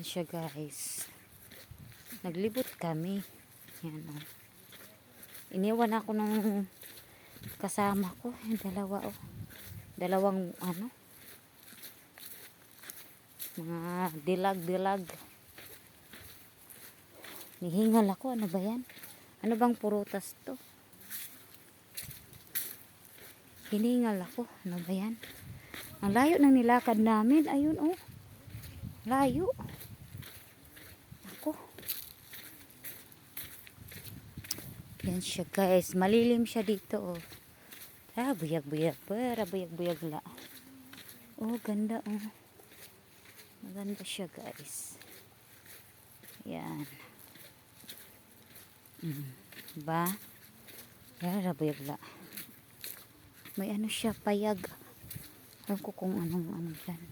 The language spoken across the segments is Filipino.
Yan siya guys. Naglibot kami. Yan o. Iniwan ako ng kasama ko. Yung dalawa o. Dalawang ano. Mga dilag-dilag. Nihingal ako. Ano ba yan? Ano bang purutas to? Hiningal ako. Ano ba yan? Ang layo ng nilakad namin. Ayun oh. Layo. Ako. Yan siya guys. Malilim siya dito oh. Ah, buyag-buyag. Para buyag-buyag la. Oh, ganda oh. Maganda siya guys. Yan. Mm. Ba? Para buyag la. May ano siya, payag. Alam ko kung anong ano dyan.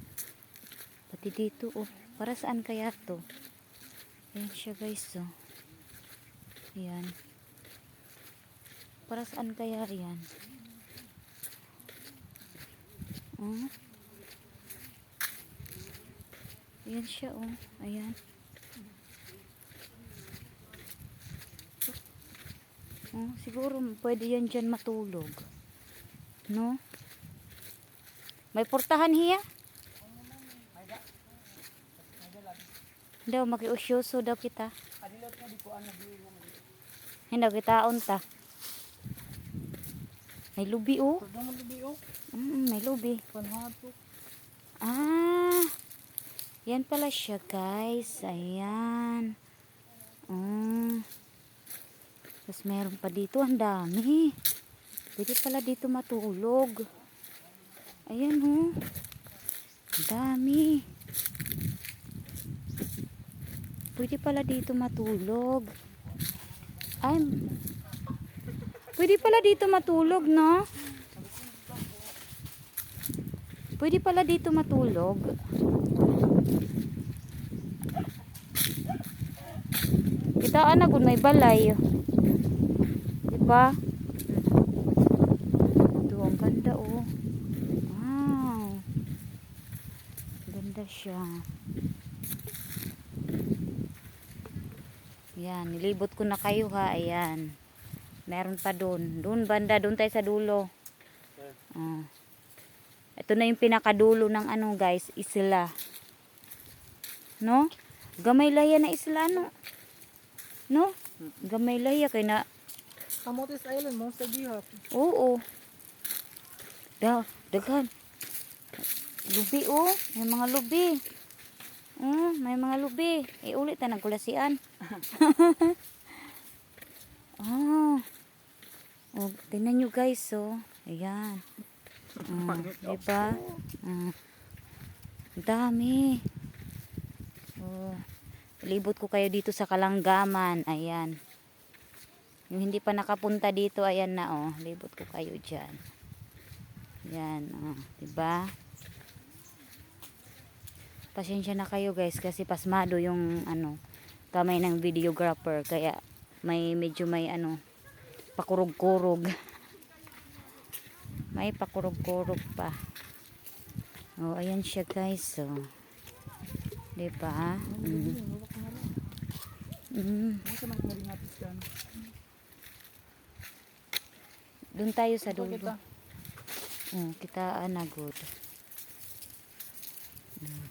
Pati dito, oh. Para saan kaya to? Ayan siya, guys, oh. Ayan. Para saan kaya yan? Oh. Ayan siya, oh. Ayan. Oh, siguro pwede yan dyan matulog. No? May portahan hiya? Daw makiusyoso daw kita. Hindi kita unta. May lubi oh. Pwede lubi o. Mm, may lubi. Panhato. Ah. Yan pala siya, guys. Ayan. Mm. Tapos meron pa dito. Ang dami. Pwede pala dito matulog. Ayan, oh. Ang dami. Pwede pala dito matulog. Ay. Pwede pala dito matulog, no? Pwede pala dito matulog. Kitaan na kung may balay. Diba? Ito, ang ganda oh. Wow. Ganda siya. Yan, nilibot ko na kayo ha. Ayan. Meron pa doon. Doon banda, doon tayo sa dulo. Ah. Ito na yung pinakadulo ng ano guys, isla. No? Gamay laya na isla no? No? Gamay laya kay na Kamotes Island mo sa Bihap. Oo. Da, daghan. Lubi oh, may mga lubi. Oh, may mga lubi. Eh ulit na nagkulasian. oh. Oh, tingnan nyo guys oh. Ayan. Ah, diba? Ang dami. Oh. Libot ko kayo dito sa Kalanggaman. Ayan. Yung hindi pa nakapunta dito, ayan na oh. Libot ko kayo dyan. Yan, oh. Diba? Pasensya na kayo guys kasi pasmado yung ano kamay ng videographer kaya may medyo may ano pakurog-kurog. may pakurog-kurog pa. Oh, ayan siya guys. Oh. 'Di ba? Mm. Mm. Doon tayo sa dulo. kita. Oh, kita na good. Mm.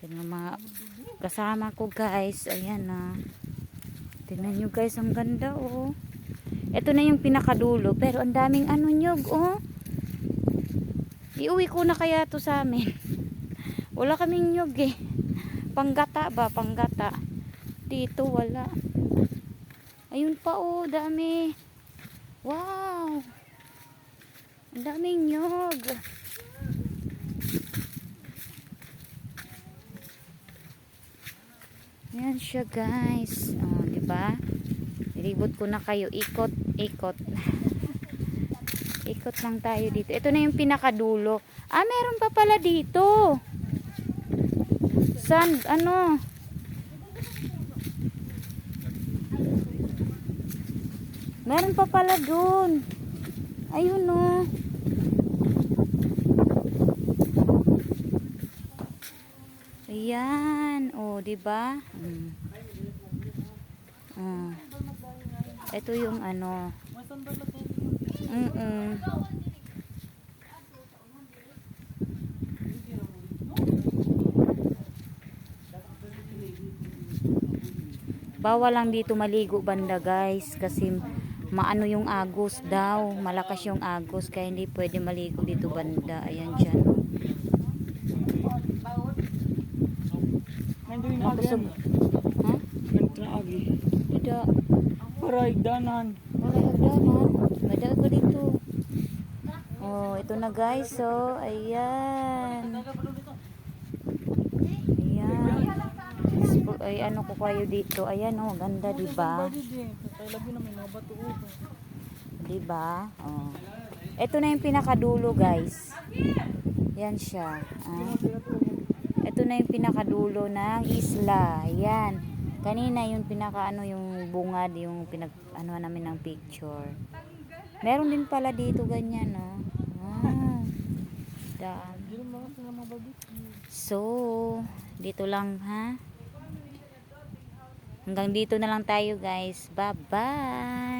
Ang mga kasama ko guys. Ayan na. Tingnan nyo guys, ang ganda oh. Ito na yung pinakadulo. Pero ang daming ano nyog oh. Iuwi ko na kaya to sa amin. Wala kaming nyog eh. Panggata ba? Panggata. Dito wala. Ayun pa oh, dami. Wow. Ang daming nyog. Yan siya guys. Oh, 'di ba? Ilibot ko na kayo ikot, ikot. ikot lang tayo dito. Ito na yung pinakadulo. Ah, meron pa pala dito. Sand, ano? Meron pa pala dun. Ayun oh. Ayan. Oh, di ba? Mm. Mm. Ito yung ano. Tayo. Mm-mm. Bawal lang dito maligo banda guys kasi maano yung agos daw. Malakas yung agos kaya hindi pwede maligo dito banda. Ayan dyan. Yung Mabusog. agen. Ha? Ganito na Para igdanan. Wala yung daman. Madal ko dito. Oh, ito na guys. So, ayan. Ayan. Ay, ano ko kayo dito. Ayan, oh, ganda, di ba? Di ba? Oh. Ito na yung pinakadulo, guys. Yan siya. Ah. Ito na yung pinakadulo ng isla. Ayan. Kanina yung pinaka ano yung bungad, yung pinag ano namin ng picture. Meron din pala dito ganyan, no. Ah. Daan. Mga babi. So, dito lang ha. Hanggang dito na lang tayo guys. Bye-bye.